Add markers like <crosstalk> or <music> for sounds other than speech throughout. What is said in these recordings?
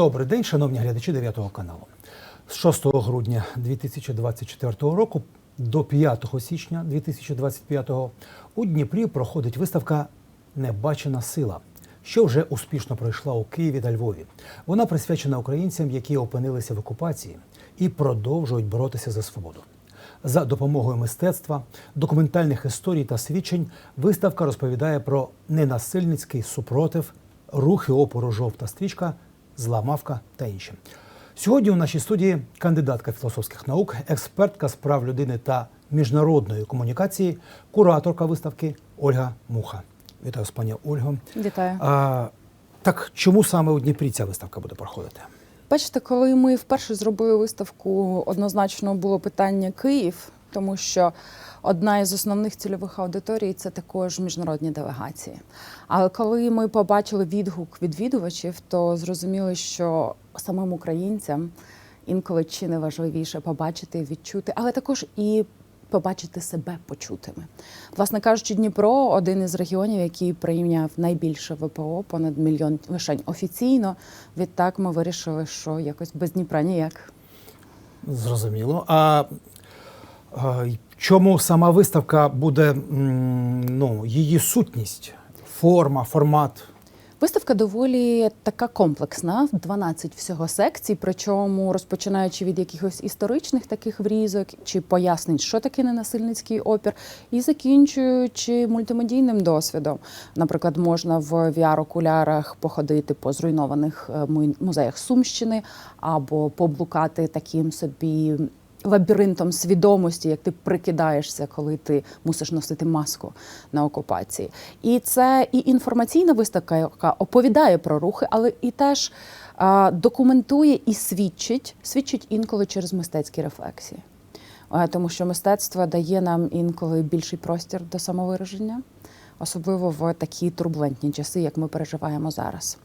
Добрий день, шановні глядачі 9 каналу. З 6 грудня 2024 року до 5 січня 2025 у Дніпрі проходить виставка Небачена сила, що вже успішно пройшла у Києві та Львові. Вона присвячена українцям, які опинилися в окупації і продовжують боротися за свободу. За допомогою мистецтва, документальних історій та свідчень виставка розповідає про ненасильницький супротив, рухи опору жовта стрічка, зламавка та інше. Сьогодні у нашій студії кандидатка філософських наук, експертка з прав людини та міжнародної комунікації, кураторка виставки Ольга Муха. Вітаю з пані Ольго. Вітаю. А, так чому саме у Дніпрі ця виставка буде проходити? Бачите, коли ми вперше зробили виставку, однозначно було питання Київ, тому що одна із основних цільових аудиторій це також міжнародні делегації. Але коли ми побачили відгук відвідувачів, то зрозуміли, що самим українцям інколи чи не важливіше побачити, відчути, але також і побачити себе почутими. Власне кажучи, Дніпро один із регіонів, який прийняв найбільше ВПО, понад мільйон лишень офіційно. Відтак ми вирішили, що якось без Дніпра ніяк. Зрозуміло. А, чому сама виставка буде ну, її сутність, форма, формат? Виставка доволі така комплексна, 12 всього секцій, причому розпочинаючи від якихось історичних таких врізок чи пояснень, що таке ненасильницький опір, і закінчуючи мультимедійним досвідом. Наприклад, можна в VR-окулярах походити по зруйнованих е, музеях Сумщини або поблукати таким собі. Лабіринтом свідомості, як ти прикидаєшся, коли ти мусиш носити маску на окупації, і це і інформаційна виставка, яка оповідає про рухи, але і теж а, документує і свідчить, свідчить інколи через мистецькі рефлексії, тому що мистецтво дає нам інколи більший простір до самовираження, особливо в такі турбулентні часи, як ми переживаємо зараз.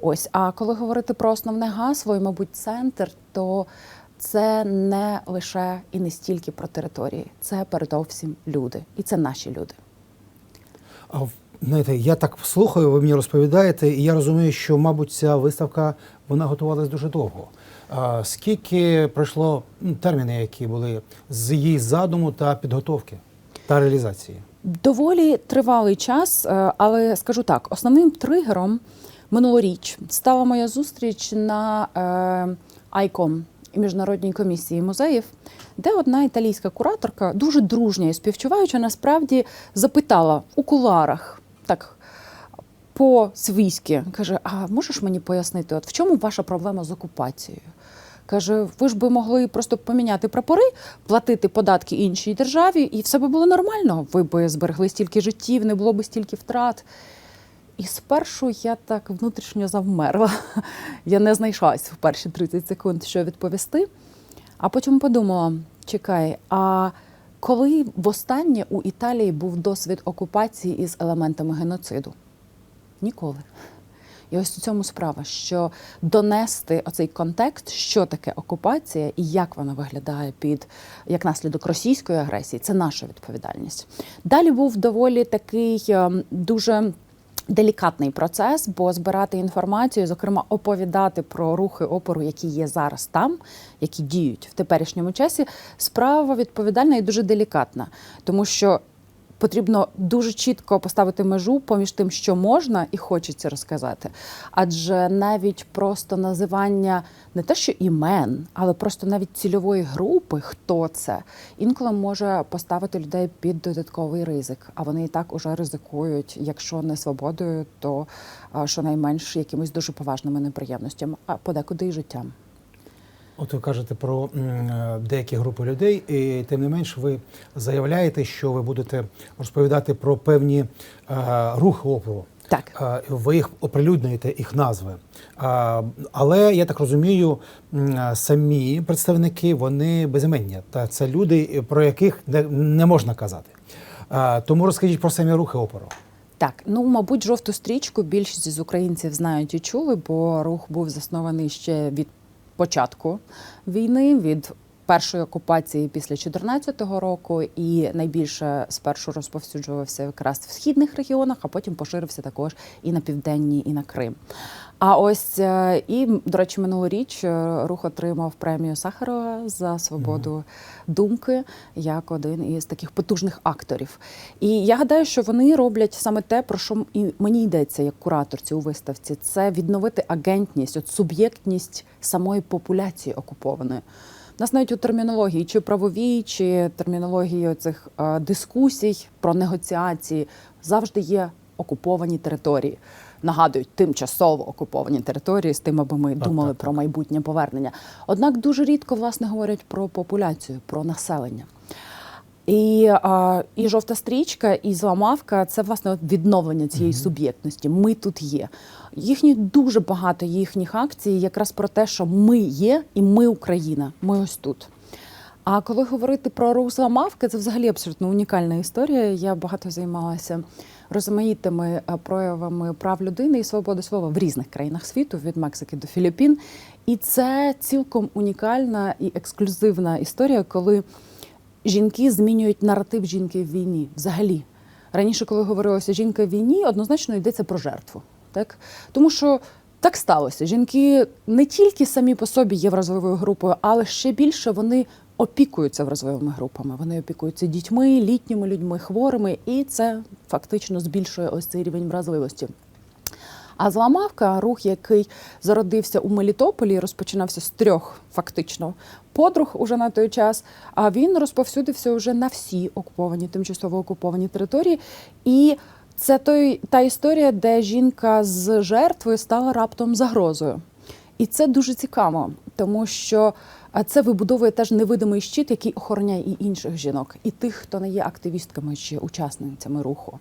Ось, а коли говорити про основне гасло і, мабуть, центр, то це не лише і не стільки про території, це передовсім люди, і це наші люди. А знаєте, я так слухаю, ви мені розповідаєте, і я розумію, що, мабуть, ця виставка вона готувалась дуже довго. А, скільки пройшло ну, терміни, які були з її задуму та підготовки та реалізації? Доволі тривалий час, е, але скажу так: основним тригером минулоріч стала моя зустріч на е, ICOM міжнародній комісії музеїв, де одна італійська кураторка, дуже дружня і співчуваюча, насправді запитала у куларах так. По свійськи каже: А можеш мені пояснити, от в чому ваша проблема з окупацією? Каже, ви ж би могли просто поміняти прапори, платити податки іншій державі, і все би було нормально. Ви би зберегли стільки життів, не було б стільки втрат. І спершу я так внутрішньо завмерла. Я не знайшлась в перші 30 секунд, що відповісти. А потім подумала: чекай, а коли востаннє у Італії був досвід окупації із елементами геноциду? Ніколи. І ось у цьому справа, що донести оцей контекст, що таке окупація і як вона виглядає під як наслідок російської агресії, це наша відповідальність. Далі був доволі такий ем, дуже. Делікатний процес, бо збирати інформацію, зокрема, оповідати про рухи опору, які є зараз там, які діють в теперішньому часі, справа відповідальна і дуже делікатна, тому що потрібно дуже чітко поставити межу поміж тим, що можна і хочеться розказати. Адже навіть просто називання не те, що імен, але просто навіть цільової групи, хто це, інколи може поставити людей під додатковий ризик. А вони і так уже ризикують, якщо не свободою, то щонайменш якимись дуже поважними неприємностями, а подекуди і життям. От ви кажете про е, деякі групи людей, і тим не менш ви заявляєте, що ви будете розповідати про певні е, рухи опору. Так. Е, Ви їх оприлюднюєте, їх назви. Але я так розумію, самі представники вони безіменні. Та це люди, про яких не, можна казати. Тому розкажіть про самі рухи опору. Так, ну мабуть, жовту стрічку більшість з українців знають і чули, бо рух був заснований ще від початку війни, від першої окупації після 2014 року, і найбільше спершу розповсюджувався якраз в східних регіонах, а потім поширився також і на південні, і на Крим. А ось е, і до речі, минулоріч е, рух отримав премію Сахарова за свободу думки як один із таких потужних акторів. І я гадаю, що вони роблять саме те, про що і мені йдеться як кураторці у виставці. Це відновити агентність, от суб'єктність самої популяції окупованої. Нас навіть у термінології, чи правовій, чи термінології цих е, дискусій про негоціації завжди є окуповані території. Нагадують тимчасово окуповані території з тим, аби ми Так, думали так, про майбутнє повернення. Однак дуже рідко власне говорять про популяцію, про населення. І, а, і жовта стрічка, і зламавка це власне відновлення цієї суб'єктності. Ми тут є. Їхні дуже багато їхніх акцій якраз про те, що ми є, і ми Україна. Ми ось тут. А коли говорити про рух зламавки, це взагалі абсолютно унікальна історія. Я багато займалася розмаїтими е, проявами прав людини і свободи слова в різних країнах світу, від Мексики до Філіппін. І це цілком унікальна і ексклюзивна історія, коли жінки змінюють наратив жінки в війні взагалі. Раніше, коли говорилося жінка в війні, однозначно йдеться про жертву. Так? Тому що так сталося. Жінки не тільки самі по собі є вразливою групою, але ще більше вони опікуються вразливими групами. Вони опікуються дітьми, літніми людьми, хворими, і це фактично збільшує ось цей рівень вразливості. А зламавка, рух, який зародився у Мелітополі, розпочинався з трьох фактично подруг уже на той час. А він розповсюдився вже на всі окуповані, тимчасово окуповані території. І це той та історія, де жінка з жертвою стала раптом загрозою. І це дуже цікаво, тому що це вибудовує теж невидимий щит, який охороняє і інших жінок, і тих, хто не є активістками чи учасницями руху.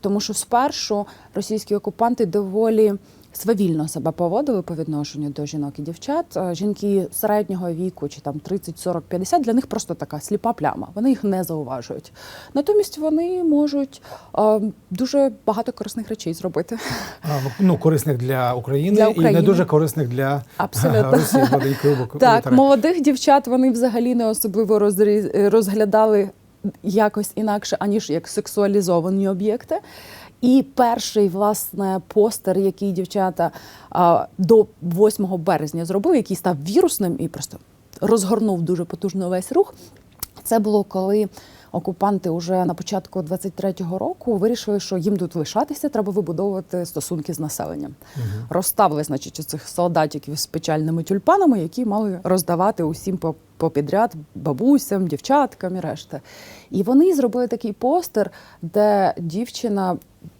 Тому що спершу російські окупанти доволі свавільно себе поводили по відношенню до жінок і дівчат. Е, Жінки середнього віку, чи там 30, 40, 50, для них просто така сліпа пляма. Вони їх не зауважують. Натомість вони можуть е, дуже багато корисних речей зробити. А, ну, корисних для України, Для і не дуже корисних для Абсолютно. Росії. <laughs> Так, молодих дівчат вони взагалі не особливо розглядали якось інакше, аніж як сексуалізовані об'єкти. І перший власне постер, який дівчата а, до 8 березня зробили, який став вірусним і просто розгорнув дуже потужно весь рух. Це було коли окупанти вже на початку 23-го року вирішили, що їм тут лишатися, треба вибудовувати стосунки з населенням. Розставили, значить, цих солдатиків з печальними тюльпанами, які мали роздавати усім по попідряд бабусям, дівчаткам і решта. І вони зробили такий постер, де дівчина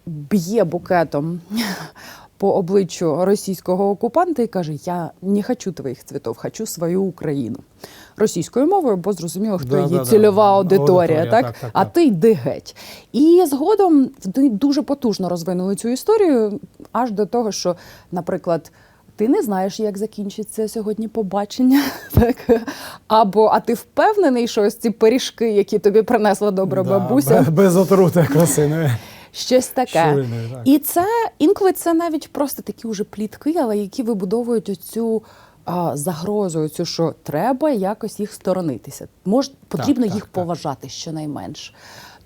б'є букетом по обличчю російського окупанта і каже: Я не хочу твоїх цвітов, хочу свою Україну. Російською мовою, бо зрозуміло, хто Да, її да, да. цільова аудиторія, Аудиторія, так? так, так, а ти йди геть. І згодом дуже потужно розвинули цю історію, аж до того, що, наприклад. Ти не знаєш, як закінчиться сьогодні побачення, <laughs> так або а ти впевнений, що ось ці пиріжки, які тобі принесла добра Да, бабуся, без- Без отрути красиної. Щось таке. Шуриної, так. І це інколи це навіть просто такі вже плітки, але які вибудовують оцю а, загрозу, цю, що треба якось їх сторонитися. Мож, потрібно так, їх так. поважати щонайменш.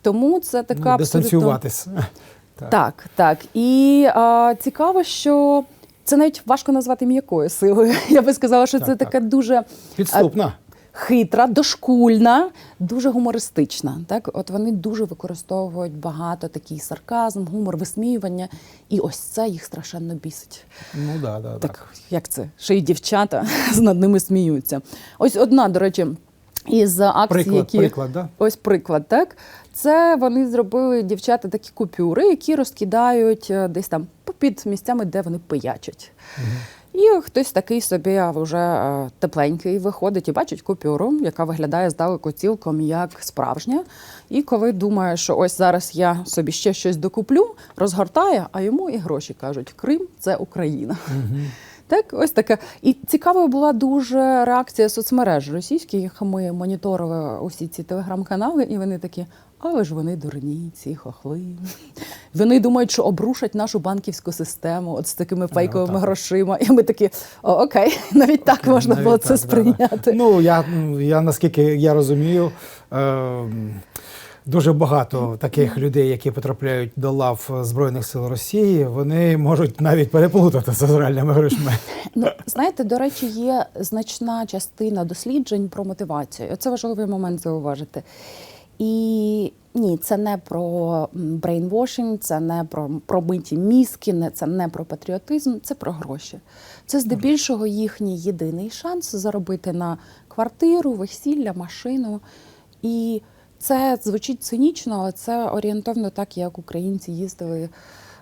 Тому це така Ну, абсолютно... <laughs> Так, так. І а, цікаво, що це навіть важко назвати м'якою силою. <laughs> Я би сказала, що Так, це так. таке дуже Підступна. Хитра, дошкульна, дуже гумористична. Так, от вони дуже використовують багато такий сарказм, гумор, висміювання, і ось це їх страшенно бісить. Ну да, да, Так, так. як це? Ще й дівчата <laughs> над ними сміються. Ось одна, до речі, із акцій, Приклад, які приклад, да? Ось приклад, так? Це вони зробили дівчата такі купюри, які розкидають е, десь там попід місцями, де вони пиячать. І хтось такий собі вже е, тепленький виходить і бачить купюру, яка виглядає здалеку цілком як справжня. І коли думає, що ось зараз я собі ще щось докуплю, розгортає, а йому і гроші кажуть: Крим це Україна. Так, ось таке. І цікавою була дуже реакція соцмереж російських. Ми моніторили усі ці телеграм-канали, і вони такі. Але ж вони дурні, ці хохли. Вони думають, що обрушать нашу банківську систему от з такими фейковими отак. грошима. І ми такі, О, окей, <laughs> навіть так можна Навіть було так, це сприйняти. да. Ну я, я наскільки я розумію. Е, Дуже багато таких людей, які потрапляють до лав Збройних сил Росії, вони можуть навіть переплутати з реальними грошми. Ну, знаєте, до речі, є значна частина досліджень про мотивацію. Це важливий момент зауважити. І ні, це не про брейнвошинг, це не про промиті мізки, не це не про патріотизм, це про гроші. Це здебільшого їхній єдиний шанс заробити на квартиру, весілля, машину. І це звучить цинічно, але це орієнтовно так, як українці їздили е,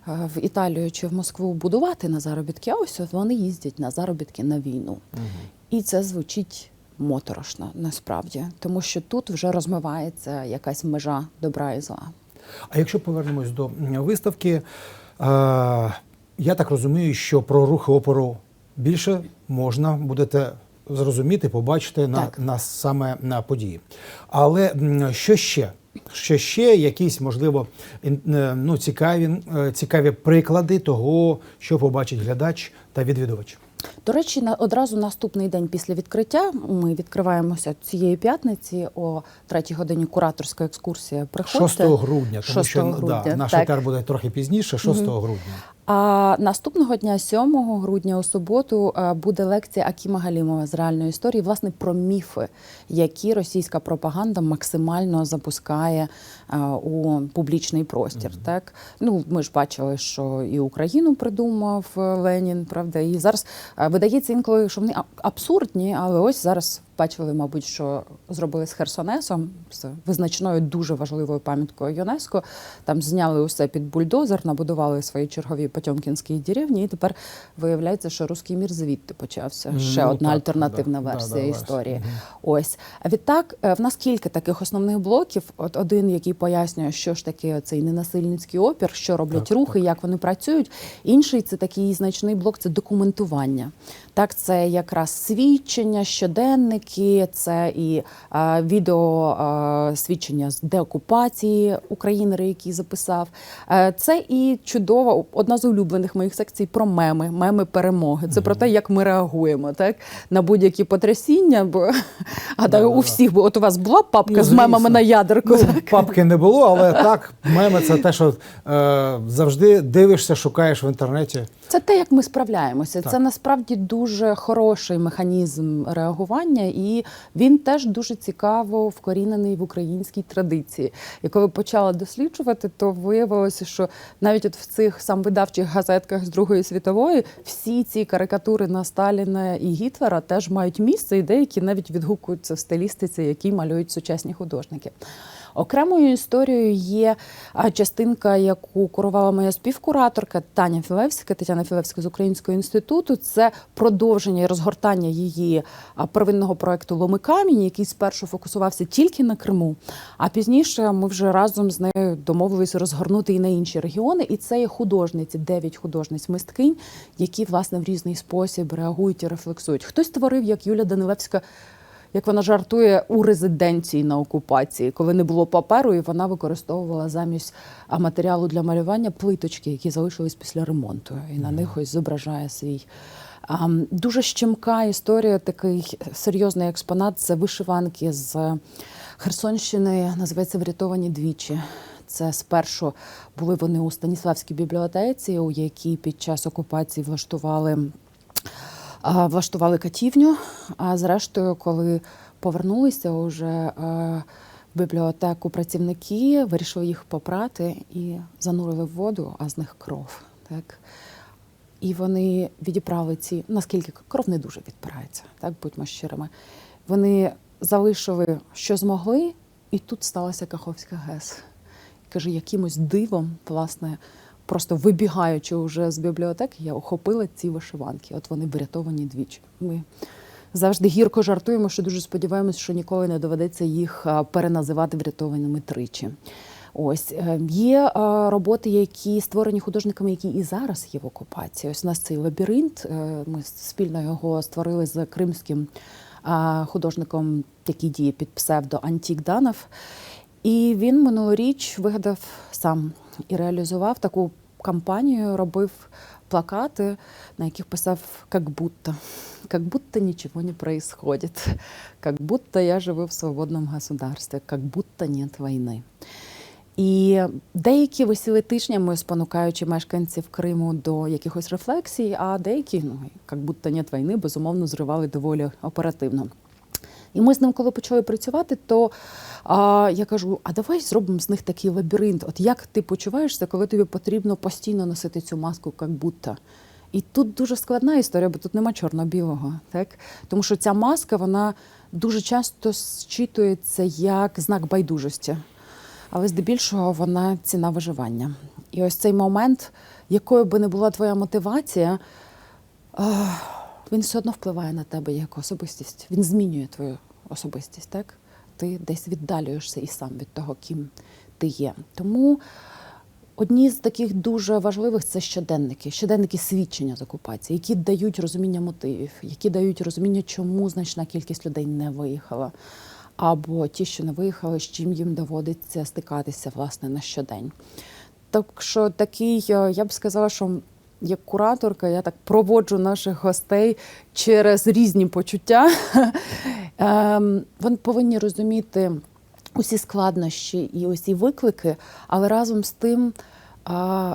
в Італію чи в Москву будувати на заробітки. А ось от вони їздять на заробітки на війну. І це звучить моторошно насправді, тому що тут вже розмивається якась межа добра і зла. А якщо повернемось до виставки, е, я так розумію, що про рухи опору більше можна будете зрозуміти, побачити на, Так. на саме на події. Але що ще? Що ще якісь, можливо, е, ну, цікаві, е, цікаві приклади того, що побачить глядач та відвідувач? До речі, на одразу наступний день після відкриття ми відкриваємося цієї п'ятниці о третій годині. Кураторська екскурсія. Приходьте 6 грудня, тому 6 що грудня, да, наш етер буде трохи пізніше, 6 грудня. А наступного дня, 7 грудня, у суботу, е, буде лекція Акіма Галімова з реальної історії, власне, про міфи, які російська пропаганда максимально запускає е, у публічний простір. Так ну ми ж бачили, що і Україну придумав е, Ленін, правда, і зараз видається інколи, що вони абсурдні, але ось зараз. Бачили, мабуть, що зробили з Херсонесом, з визначною дуже важливою пам'яткою ЮНЕСКо. Там зняли усе під бульдозер, набудували свої чергові потьомкінські деревні, і тепер виявляється, що руський мір звідти почався. Ще Ну, одна так, альтернативна да, да, версія да, версія. історії. Ось. А відтак, е, в нас кілька таких основних блоків. От один, який пояснює, що ж таке цей ненасильницький опір, що роблять Так, рухи, як вони працюють. Інший це такий значний блок це документування. Так, це якраз свідчення, щоденники, це і е, відео е, свідчення з деокупації України, який записав. Е, це і чудова одна з улюблених моїх секцій про меми, меми перемоги. Це про те, як ми реагуємо так на будь-які потрясіння. Бо а так, у всіх бо от у вас була папка Ну, з мемами на ядерку. Ну, папки не було, але так, меми це те, що е, завжди дивишся, шукаєш в інтернеті. Це те, як ми справляємося. Так. Це насправді дуже хороший механізм реагування, і він теж дуже цікаво вкорінений в українській традиції. І коли почала досліджувати, то виявилося, що навіть от в цих самвидавчих газетках з Другої світової всі ці карикатури на Сталіна і Гітлера теж мають місце, і деякі навіть відгукуються в стилістиці, які малюють сучасні художники. Окремою історією є частинка, яку курувала моя співкураторка Таня Філевська, Тетяна Філевська з Українського інституту. Це продовження і розгортання її первинного проекту Ломи камінь, який спершу фокусувався тільки на Криму. А пізніше ми вже разом з нею домовилися розгорнути і на інші регіони. І це є художниці, дев'ять художниць мисткинь, які власне в різний спосіб реагують і рефлексують. Хтось творив, як Юля Данилевська як вона жартує у резиденції на окупації, коли не було паперу, і вона використовувала замість матеріалу для малювання плиточки, які залишились після ремонту, і на них ось зображає свій. Дуже щемка історія, такий серйозний експонат. Це вишиванки з Херсонщини, називається Врятовані двічі. Це спершу були вони у Станіславській бібліотеці, у якій під час окупації влаштували влаштували катівню. А зрештою, коли повернулися уже е, в бібліотеку працівники, вирішили їх попрати і занурили в воду, а з них кров. Так? І вони відібрали ці, наскільки кров не дуже відбирається, так будьмо щирими. Вони залишили, що змогли, і тут сталася Каховська ГЕС. Каже, якимось дивом, власне, просто вибігаючи вже з бібліотеки, я охопила ці вишиванки. От вони врятовані двічі. Ми завжди гірко жартуємо, що дуже сподіваємось, що ніколи не доведеться їх переназивати врятованими тричі. Ось е, є е, роботи, які створені художниками, які і зараз є в окупації. Ось у нас цей лабіринт. е, Ми спільно його створили з кримським е, художником, який діє під псевдо Антік Данов. І він минулоріч вигадав сам і реалізував таку кампанію, робив плакати, на яких писав «как будто». Как будто ничего не происходит. Как будто я живу в свободном государстве. Как будто нет війни. І деякі висіли тижнями, спонукаючи мешканців Криму до якихось рефлексій, а деякі, ну як будто нет війни, безумовно, зривали доволі оперативно. І ми з ним, коли почали працювати, то а, я кажу: а давай зробимо з них такий лабіринт. От як ти почуваєшся, коли тобі потрібно постійно носити цю маску, як будто. І тут дуже складна історія, бо тут нема чорно-білого, так? Тому що ця маска вона дуже часто зчитується як знак байдужості, але здебільшого вона ціна виживання. І ось цей момент, якою би не була твоя мотивація, ах, він все одно впливає на тебе як особистість. Він змінює твою особистість, так? Ти десь віддалюєшся і сам від того, ким ти є. Тому одні з таких дуже важливих це щоденники, щоденники свідчення з окупації, які дають розуміння мотивів, які дають розуміння, чому значна кількість людей не виїхала. Або ті, що не виїхали, з чим їм доводиться стикатися власне на щодень. Так що такий, е, я б сказала, що як кураторка, я так проводжу наших гостей через різні почуття. <laughs> Ем, Вони повинні розуміти усі складнощі і усі виклики, але разом з тим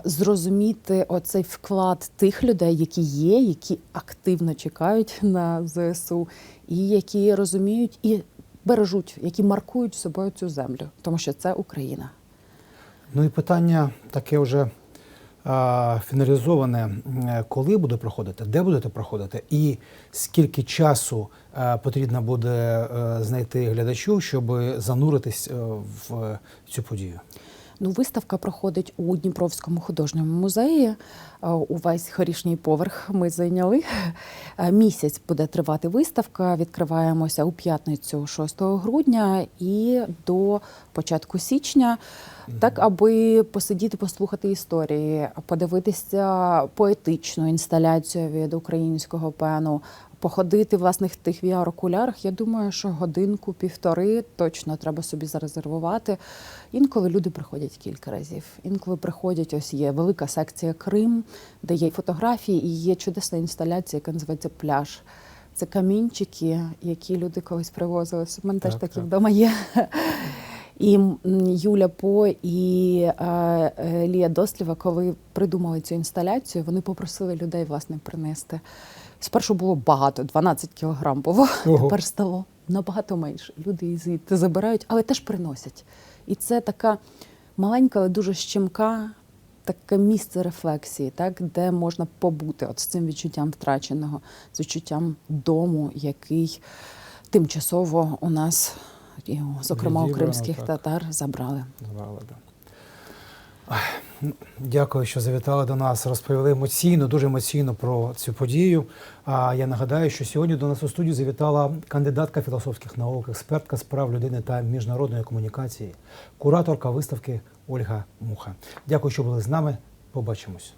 зрозуміти оцей вклад тих людей, які є, які активно чекають на ЗСУ, і які розуміють і бережуть, які маркують собою цю землю, тому що це Україна. Ну і питання таке вже фіналізоване. Коли буде проходити, де будете проходити, і скільки часу потрібно буде е, знайти глядачу, щоб зануритись е, в цю подію? Ну, виставка проходить у Дніпровському художньому музеї. Е, Увесь хорішній поверх ми зайняли. Е, Місяць буде тривати виставка. Відкриваємося у п'ятницю 6 грудня і до початку січня, так аби посидіти, послухати історії, подивитися поетичну інсталяцію від українського пену, походити власне в тих VR-окулярах. Я думаю, що годинку-півтори точно треба собі зарезервувати. Інколи люди приходять кілька разів. Інколи приходять, ось є велика секція Крим, де є фотографії, і є чудесна інсталяція, яка називається пляж. Це камінчики, які люди колись привозили. У мене теж такі так. вдома є. І Юля По і е, е, Лія Досліва, коли придумали цю інсталяцію, вони попросили людей власне принести. Спершу було багато, 12 кілограм було, <laughs> Ого. тепер стало набагато менше. Люди її звідти забирають, але теж приносять. І це така маленька, але дуже щемка, таке місце рефлексії, так, де можна побути от з цим відчуттям втраченого, з відчуттям дому, який тимчасово у нас, зокрема у кримських так. татар, забрали. Забрали, да. Дякую, що завітали до нас. Розповіли емоційно, дуже емоційно про цю подію. А я нагадаю, що сьогодні до нас у студію завітала кандидатка філософських наук, експертка з прав людини та міжнародної комунікації, кураторка виставки Ольга Муха. Дякую, що були з нами. Побачимось.